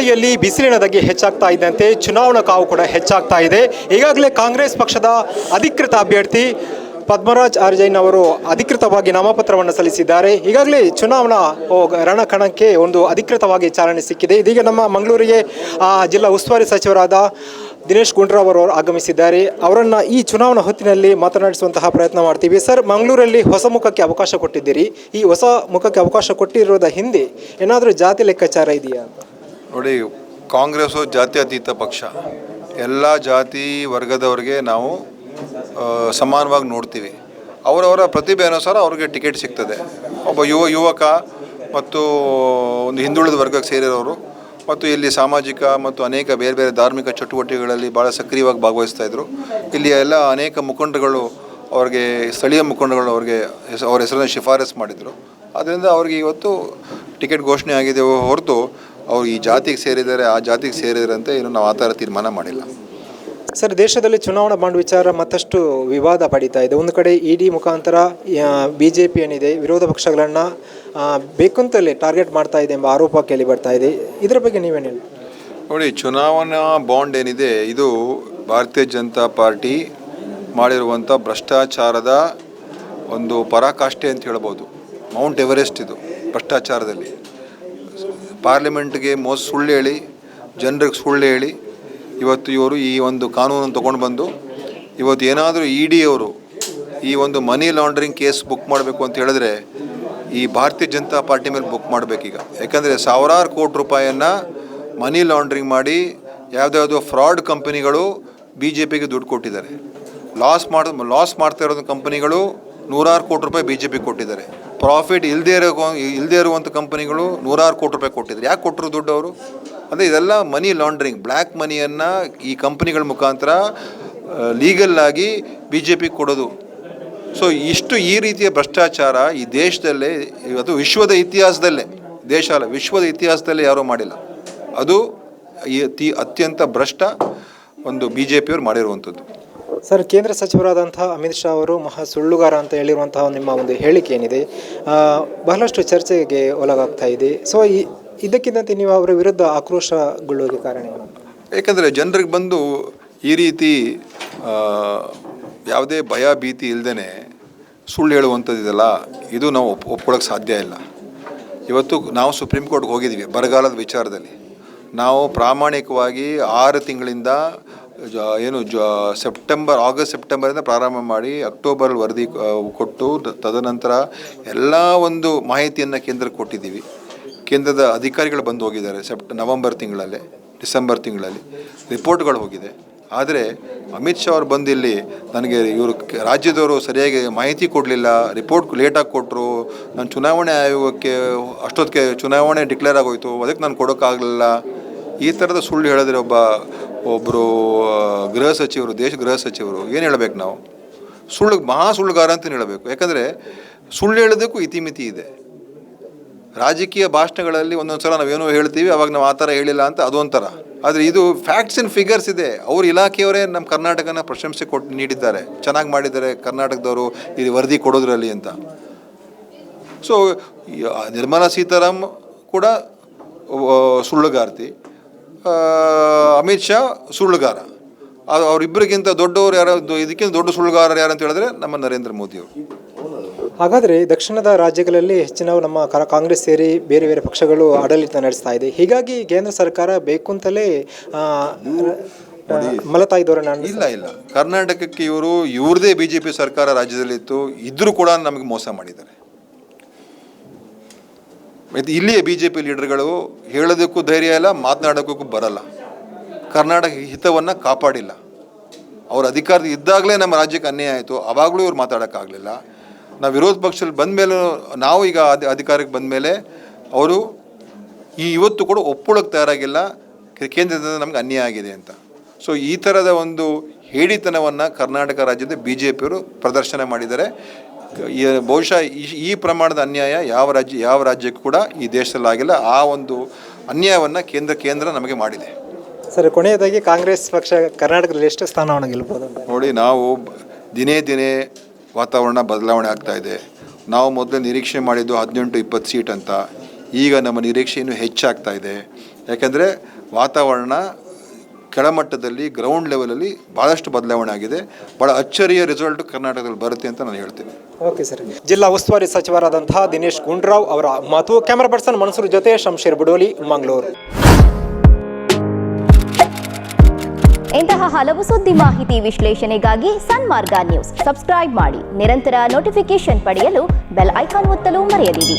ಕರಾವಳಿಯಲ್ಲಿ ಬಿಸಿಲಿನ ಧಗೆ ಹೆಚ್ಚಾಗ್ತಾ ಇದ್ದಂತೆ ಚುನಾವಣಾ ಕಾವು ಕೂಡ ಹೆಚ್ಚಾಗ್ತಾ ಇದೆ. ಈಗಾಗಲೇ ಕಾಂಗ್ರೆಸ್ ಪಕ್ಷದ ಅಧಿಕೃತ ಅಭ್ಯರ್ಥಿ ಪದ್ಮರಾಜ್ ಆರ್ ಜೈನ್ ಅವರು ಅಧಿಕೃತವಾಗಿ ನಾಮಪತ್ರವನ್ನು ಸಲ್ಲಿಸಿದ್ದಾರೆ. ಈಗಾಗಲೇ ಚುನಾವಣಾ ರಣಕಣಕ್ಕೆ ಒಂದು ಅಧಿಕೃತವಾಗಿ ಚಾಲನೆ ಸಿಕ್ಕಿದೆ. ಇದೀಗ ನಮ್ಮ ಮಂಗಳೂರಿಗೆ ಜಿಲ್ಲಾ ಉಸ್ತುವಾರಿ ಸಚಿವರಾದ ದಿನೇಶ್ ಗುಂಡ್ರಾವ್ ಅವರು ಆಗಮಿಸಿದ್ದಾರೆ. ಅವರನ್ನು ಈ ಚುನಾವಣಾ ಹೊತ್ತಿನಲ್ಲಿ ಮಾತನಾಡಿಸುವಂತಹ ಪ್ರಯತ್ನ ಮಾಡ್ತೀವಿ. ಸರ್, ಮಂಗಳೂರಲ್ಲಿ ಹೊಸ ಮುಖಕ್ಕೆ ಅವಕಾಶ ಕೊಟ್ಟಿದ್ದೀರಿ. ಈ ಹೊಸ ಮುಖಕ್ಕೆ ಅವಕಾಶ ಕೊಟ್ಟಿರೋದ ಹಿಂದೆ ಏನಾದರೂ ಜಾತಿ ಲೆಕ್ಕಾಚಾರ ಇದೆಯಾ ಅಂತ? ನೋಡಿ ಕಾಂಗ್ರೆಸ್ಸು ಜಾತ್ಯತೀತ ಪಕ್ಷ. ಎಲ್ಲ ಜಾತಿ ವರ್ಗದವರಿಗೆ ನಾವು ಸಮಾನವಾಗಿ ನೋಡ್ತೀವಿ. ಅವರವರ ಪ್ರತಿಭೆ ಅನುಸಾರ ಅವ್ರಿಗೆ ಟಿಕೆಟ್ ಸಿಗ್ತದೆ. ಒಬ್ಬ ಯುವ, ಯುವಕ ಮತ್ತು ಒಂದು ಹಿಂದುಳಿದ ವರ್ಗಕ್ಕೆ ಸೇರಿರೋರು ಮತ್ತು ಇಲ್ಲಿ ಸಾಮಾಜಿಕ ಮತ್ತು ಅನೇಕ ಬೇರೆ ಬೇರೆ ಧಾರ್ಮಿಕ ಚಟುವಟಿಕೆಗಳಲ್ಲಿ ಭಾಳ ಸಕ್ರಿಯವಾಗಿ ಭಾಗವಹಿಸ್ತಾ ಇದ್ದರು ಇಲ್ಲಿ ಎಲ್ಲ ಅನೇಕ ಮುಖಂಡರುಗಳು ಅವ್ರಿಗೆ, ಸ್ಥಳೀಯ ಮುಖಂಡಗಳು ಅವ್ರಿಗೆ ಅವ್ರ ಹೆಸರನ್ನು ಶಿಫಾರಸ್ ಮಾಡಿದರು. ಅದರಿಂದ ಅವ್ರಿಗೆ ಇವತ್ತು ಟಿಕೆಟ್ ಘೋಷಣೆ ಆಗಿದೆ ಹೊರತು ಅವ್ರು ಈ ಜಾತಿಗೆ ಸೇರಿದರೆ ಆ ಜಾತಿಗೆ ಸೇರಿದರೆ ಅಂತ ಏನು ನಾವು ಆ ಥರ ತೀರ್ಮಾನ ಮಾಡಿಲ್ಲ. ಸರ್ ದೇಶದಲ್ಲಿ ಚುನಾವಣಾ ಬಾಂಡ್ ವಿಚಾರ ಮತ್ತಷ್ಟು ವಿವಾದ ಪಡೀತಾ ಇದೆ. ಒಂದು ಕಡೆ ಇ ಡಿ ಮುಖಾಂತರ ಬಿ ಜೆ ಪಿ ಏನಿದೆ ವಿರೋಧ ಪಕ್ಷಗಳನ್ನು ಬೇಕಂತಲೇ ಟಾರ್ಗೆಟ್ ಮಾಡ್ತಾ ಇದೆ ಎಂಬ ಆರೋಪ ಕೇಳಿ ಬರ್ತಾ ಇದೆ. ಇದರ ಬಗ್ಗೆ ನೀವೇನು ಹೇಳಿ ನೋಡಿ ಚುನಾವಣಾ ಬಾಂಡ್ ಏನಿದೆ ಇದು ಭಾರತೀಯ ಜನತಾ ಪಾರ್ಟಿ ಮಾಡಿರುವಂಥ ಭ್ರಷ್ಟಾಚಾರದ ಒಂದು ಪರಾಕಾಷ್ಠೆ ಅಂತ ಹೇಳ್ಬೋದು. ಮೌಂಟ್ ಎವರೆಸ್ಟ್ ಇದು ಭ್ರಷ್ಟಾಚಾರದಲ್ಲಿ. ಪಾರ್ಲಿಮೆಂಟ್ಗೆ ಮೋಸ ಸುಳ್ಳು ಹೇಳಿ, ಜನರಿಗೆ ಸುಳ್ಳು ಹೇಳಿ, ಇವತ್ತು ಇವರು ಈ ಒಂದು ಕಾನೂನನ್ನು ತೊಗೊಂಡು ಬಂದು, ಇವತ್ತು ಏನಾದರೂ ಇ ಅವರು ಈ ಒಂದು ಮನಿ ಲಾಂಡ್ರಿಂಗ್ ಕೇಸ್ ಬುಕ್ ಮಾಡಬೇಕು ಅಂತ ಹೇಳಿದ್ರೆ ಈ ಭಾರತೀಯ ಜನತಾ ಪಾರ್ಟಿ ಮೇಲೆ ಬುಕ್ ಮಾಡಬೇಕೀಗ. ಯಾಕಂದರೆ ಸಾವಿರಾರು ಕೋಟಿ ರೂಪಾಯಿಯನ್ನು ಮನಿ ಲಾಂಡ್ರಿಂಗ್ ಮಾಡಿ ಯಾವುದ್ಯಾವುದೋ ಫ್ರಾಡ್ ಕಂಪನಿಗಳು ಬಿ ಜೆ ಪಿಗೆ ದುಡ್ಡು ಕೊಟ್ಟಿದ್ದಾರೆ. ಲಾಸ್ ಮಾಡ, ಲಾಸ್ ಮಾಡ್ತಾ ಇರೋದು ಕಂಪನಿಗಳು ನೂರಾರು ಕೋಟಿ ರೂಪಾಯಿ ಬಿ ಜೆ ಪಿ ಕೊಟ್ಟಿದ್ದಾರೆ. ಪ್ರಾಫಿಟ್ ಇಲ್ಲದೇ ಇರೋ ಇಲ್ಲದೇ ಇರುವಂಥ ಕಂಪನಿಗಳು ನೂರಾರು ಕೋಟಿ ರೂಪಾಯಿ ಕೊಟ್ಟಿದ್ರು. ಯಾಕೆ ಕೊಟ್ಟರು ದುಡ್ಡು ಅವರು? ಅಂದರೆ ಇದೆಲ್ಲ ಮನಿ ಲಾಂಡ್ರಿಂಗ್ ಬ್ಲ್ಯಾಕ್ ಮನಿಯನ್ನು ಈ ಕಂಪ್ನಿಗಳ ಮುಖಾಂತರ ಲೀಗಲ್ ಆಗಿ ಬಿ ಜೆ ಪಿ ಕೊಡೋದು. ಸೊ ಇಷ್ಟು ಈ ರೀತಿಯ ಭ್ರಷ್ಟಾಚಾರ ಈ ದೇಶದಲ್ಲೇ ಅದು ವಿಶ್ವದ ಇತಿಹಾಸದಲ್ಲೇ, ದೇಶ ಅಲ್ಲ, ವಿಶ್ವದ ಇತಿಹಾಸದಲ್ಲೇ ಯಾರೂ ಮಾಡಿಲ್ಲ. ಅದು ಈ ಅತಿ ಅತ್ಯಂತ ಭ್ರಷ್ಟ ಒಂದು ಬಿ ಜೆ ಪಿಯವರು ಮಾಡಿರುವಂಥದ್ದು. ಸರ್, ಕೇಂದ್ರ ಸಚಿವರಾದಂತಹ ಅಮಿತ್ ಶಾ ಅವರು ಮಹಾ ಸುಳ್ಳುಗಾರ ಅಂತ ಹೇಳಿರುವಂತಹ ನಿಮ್ಮ ಒಂದು ಹೇಳಿಕೆ ಏನಿದೆ? ಬಹಳಷ್ಟು ಚರ್ಚೆಗೆ ಒಳಗಾಗ್ತಾ ಇದೆ. ಸೊ ಈ, ಇದಕ್ಕಿದ್ದಂತೆ ನೀವು ಅವರ ವಿರುದ್ಧ ಆಕ್ರೋಶಗೊಳ್ಳೋಕೆ ಕಾರಣ ಏಕೆಂದರೆ ಜನರಿಗೆ ಬಂದು ಈ ರೀತಿ ಯಾವುದೇ ಭಯ, ಭೀತಿ ಇಲ್ಲದೇ ಸುಳ್ಳು ಹೇಳುವಂಥದ್ದಿದೆಲ್ಲ ಇದು ನಾವು ಒಪ್, ಒಪ್ಕೊಳ್ಳೋಕೆ ಸಾಧ್ಯ ಇಲ್ಲ. ಇವತ್ತು ನಾವು ಸುಪ್ರೀಂ ಕೋರ್ಟ್ಗೆ ಹೋಗಿದ್ದೀವಿ, ಬರಗಾಲದ ವಿಚಾರದಲ್ಲಿ. ನಾವು ಪ್ರಾಮಾಣಿಕವಾಗಿ ಆರು ತಿಂಗಳಿಂದ ಜ, ಏನು, ಜ, ಸೆಪ್ಟೆಂಬರ್, ಆಗಸ್ಟ್, ಸೆಪ್ಟೆಂಬರಿಂದ ಪ್ರಾರಂಭ ಮಾಡಿ ಅಕ್ಟೋಬರ್ ವರದಿ ಕೊಟ್ಟು ತದನಂತರ ಎಲ್ಲ ಒಂದು ಮಾಹಿತಿಯನ್ನು ಕೇಂದ್ರಕ್ಕೆ ಕೊಟ್ಟಿದ್ದೀವಿ. ಕೇಂದ್ರದ ಅಧಿಕಾರಿಗಳು ಬಂದು ಹೋಗಿದ್ದಾರೆ ಸೆಪ್ಟ, ನವಂಬರ್ ತಿಂಗಳಲ್ಲಿ, ಡಿಸೆಂಬರ್ ತಿಂಗಳಲ್ಲಿ. ರಿಪೋರ್ಟ್ಗಳು ಹೋಗಿದೆ. ಆದರೆ ಅಮಿತ್ ಶಾ ಅವರು ಬಂದಿಲ್ಲಿ ನನಗೆ ಇವರು ರಾಜ್ಯದವರು ಸರಿಯಾಗಿ ಮಾಹಿತಿ ಕೊಡಲಿಲ್ಲ, ರಿಪೋರ್ಟ್ ಲೇಟಾಗಿ ಕೊಟ್ಟರು ನಾನು ಚುನಾವಣೆ ಆಯೋಗಕ್ಕೆ, ಅಷ್ಟೊತ್ತಿಗೆ ಚುನಾವಣೆ ಡಿಕ್ಲೇರ್ ಆಗೋಯ್ತು, ಅದಕ್ಕೆ ನಾನು ಕೊಡೋಕ್ಕಾಗಲಿಲ್ಲ. ಈ ಥರದ ಸುಳ್ಳು ಹೇಳಿದ್ರೆ ಒಬ್ಬ ಒಬ್ಬರು ಗೃಹ ಸಚಿವರು, ದೇಶ ಗೃಹ ಸಚಿವರು ಏನು ಹೇಳಬೇಕು ನಾವು? ಸುಳ್ಳು, ಮಹಾ ಸುಳ್ಳುಗಾರ ಅಂತ ಹೇಳಬೇಕು. ಯಾಕಂದರೆ ಸುಳ್ಳು ಹೇಳೋದಕ್ಕೂ ಇತಿಮಿತಿ ಇದೆ. ರಾಜಕೀಯ ಭಾಷಣಗಳಲ್ಲಿ ಒಂದೊಂದು ಸಲ ನಾವೇನೋ ಹೇಳ್ತೀವಿ, ಅವಾಗ ನಾವು ಆ ಥರ ಹೇಳಿಲ್ಲ ಅಂತ ಅದೊಂಥರ ಆದರೆ ಇದು ಫ್ಯಾಕ್ಟ್ಸ್ ಇನ್ ಫಿಗರ್ಸ್ ಇದೆ. ಅವ್ರ ಇಲಾಖೆಯವರೇ ನಮ್ಮ ಕರ್ನಾಟಕನ ಪ್ರಶಂಸೆ ಕೊಟ್ಟು ನೀಡಿದ್ದಾರೆ. ಚೆನ್ನಾಗಿ ಮಾಡಿದ್ದಾರೆ ಕರ್ನಾಟಕದವರು, ಈ ವರದಿ ಕೊಡೋದ್ರಲ್ಲಿ ಅಂತ. ಸೊ ನಿರ್ಮಲಾ ಸೀತಾರಾಮ್ ಕೂಡ ಸುಳ್ಳುಗಾರ್ತಿ. ಅಮಿತ್ ಶಾ ಸುಳ್ಳುಗಾರ. ಅದು ಅವರಿಬ್ಬರಿಗಿಂತ ದೊಡ್ಡವರು ಯಾರು ಇದಕ್ಕಿಂತ ದೊಡ್ಡ ಸುಳ್ಳುಗಾರರು ಯಾರು ಅಂತ ಹೇಳಿದ್ರೆ ನಮ್ಮ ನರೇಂದ್ರ ಮೋದಿಯವರು ಹಾಗಾದರೆ ದಕ್ಷಿಣದ ರಾಜ್ಯಗಳಲ್ಲಿ ಹೆಚ್ಚಿನವು ನಮ್ಮ ಕಾಂಗ್ರೆಸ್ ಸೇರಿ ಬೇರೆ ಬೇರೆ ಪಕ್ಷಗಳು ಆಡಳಿತ ನಡೆಸ್ತಾ ಇದೆ. ಹೀಗಾಗಿ ಕೇಂದ್ರ ಸರ್ಕಾರ ಬೇಕು ಅಂತಲೇ ಮಲತಾಯಿ ಧೋರಣೆ ಇಲ್ಲ ಇಲ್ಲ. ಕರ್ನಾಟಕಕ್ಕೆ ಇವರು ಇವ್ರದೇ ಬಿ ಜೆ ಪಿ ಸರ್ಕಾರ ರಾಜ್ಯದಲ್ಲಿತ್ತು. ಇದ್ದರೂ ಕೂಡ ನಮಗೆ ಮೋಸ ಮಾಡಿದ್ದಾರೆ. ಮತ್ತು ಇಲ್ಲಿಯೇ ಬಿ ಜೆ ಪಿ ಲೀಡರ್ಗಳು ಹೇಳೋದಕ್ಕೂ ಧೈರ್ಯ ಇಲ್ಲ ಮಾತನಾಡೋಕ್ಕೂ ಬರಲ್ಲ. ಕರ್ನಾಟಕ ಹಿತವನ್ನು ಕಾಪಾಡಿಲ್ಲ. ಅವ್ರ ಅಧಿಕಾರದ ಇದ್ದಾಗಲೇ ನಮ್ಮ ರಾಜ್ಯಕ್ಕೆ ಅನ್ಯಾಯ ಆಯಿತು ಆವಾಗಲೂ ಇವ್ರು ಮಾತಾಡೋಕ್ಕಾಗಲಿಲ್ಲ. ನಾವು ವಿರೋಧ ಪಕ್ಷದಲ್ಲಿ ಬಂದ ಮೇಲೆ ನಾವು ಈಗ ಅಧಿ, ಅಧಿಕಾರಕ್ಕೆ ಬಂದ ಮೇಲೆ ಅವರು ಈ ಇವತ್ತು ಕೂಡ ಒಪ್ಪೊಳಕ್ಕೆ ತಯಾರಾಗಿಲ್ಲ ಕೇಂದ್ರದಿಂದ ನಮ್ಗೆ ಅನ್ಯಾಯ ಆಗಿದೆ ಅಂತ. ಸೊ ಈ ಥರದ ಒಂದು ಹೇಳಿತನವನ್ನು ಕರ್ನಾಟಕ ರಾಜ್ಯದ ಬಿ ಜೆ ಪಿಯವರು ಪ್ರದರ್ಶನ ಮಾಡಿದ್ದಾರೆ. ಬಹುಶಃ ಈ ಈ ಪ್ರಮಾಣದ ಅನ್ಯಾಯ ಯಾವ ರಾಜ್ಯ ಯಾವ ರಾಜ್ಯಕ್ಕೂ ಕೂಡ ಈ ದೇಶದಲ್ಲಿ ಆಗಿಲ್ಲ. ಆ ಒಂದು ಅನ್ಯಾಯವನ್ನು ಕೇಂದ್ರ ಕೇಂದ್ರ ನಮಗೆ ಮಾಡಿದೆ. ಸರ್ ಕೊನೆಯದಾಗಿ ಕಾಂಗ್ರೆಸ್ ಪಕ್ಷ ಕರ್ನಾಟಕದಲ್ಲಿ ಎಷ್ಟು ಸ್ಥಾನವನ್ನು ಗೆಲ್ಬೋದು ನೋಡಿ ನಾವು ದಿನೇ ದಿನೇ ವಾತಾವರಣ ಬದಲಾವಣೆ ಆಗ್ತಾ ಇದೆ. ನಾವು ಮೊದಲು ನಿರೀಕ್ಷೆ ಮಾಡಿದ್ದು ಹದಿನೆಂಟು ಇಪ್ಪತ್ತು ಸೀಟ್ ಅಂತ. ಈಗ ನಮ್ಮ ನಿರೀಕ್ಷೆ ಇನ್ನೂ ಹೆಚ್ಚಾಗ್ತಾ ಇದೆ. ಯಾಕೆಂದರೆ ವಾತಾವರಣ ಕೆಳಮಟ್ಟದಲ್ಲಿ ಗ್ರೌಂಡ್ ಲೆವೆಲಲ್ಲಿ ಭಾಳಷ್ಟು ಬದಲಾವಣೆ ಆಗಿದೆ. ಭಾಳ ಅಚ್ಚರಿಯ ರಿಸಲ್ಟ್ ಕರ್ನಾಟಕದಲ್ಲಿ ಬರುತ್ತೆ ಅಂತ ನಾನು ಹೇಳ್ತೀನಿ. ಓಕೆ ಸರ್ ಜಿಲ್ಲಾ ಉಸ್ತುವಾರಿ ಸಚಿವರಾದಂತಹ ದಿನೇಶ್ ಗುಂಡ್ರಾವ್ ಅವರ ಮಾತು ಕ್ಯಾಮರಾ ಪರ್ಸನ್ ಮನ್ಸೂರ್ ಜೊತೆ ಶಂಶೀರ್ ಬುಡೋಲಿ ಮಂಗಳೂರು. ಇಂತಹ ಹಲವು ಸುದ್ದಿ ಮಾಹಿತಿ ವಿಶ್ಲೇಷಣೆಗಾಗಿ ಸನ್ಮಾರ್ಗ ನ್ಯೂಸ್. ಸಬ್ಸ್ಕ್ರೈಬ್ ಮಾಡಿ. ನಿರಂತರ ನೋಟಿಫಿಕೇಶನ್ ಪಡೆಯಲು ಬೆಲ್ ಐಕಾನ್ ಒತ್ತಲು ಮರೆಯದಿರಿ.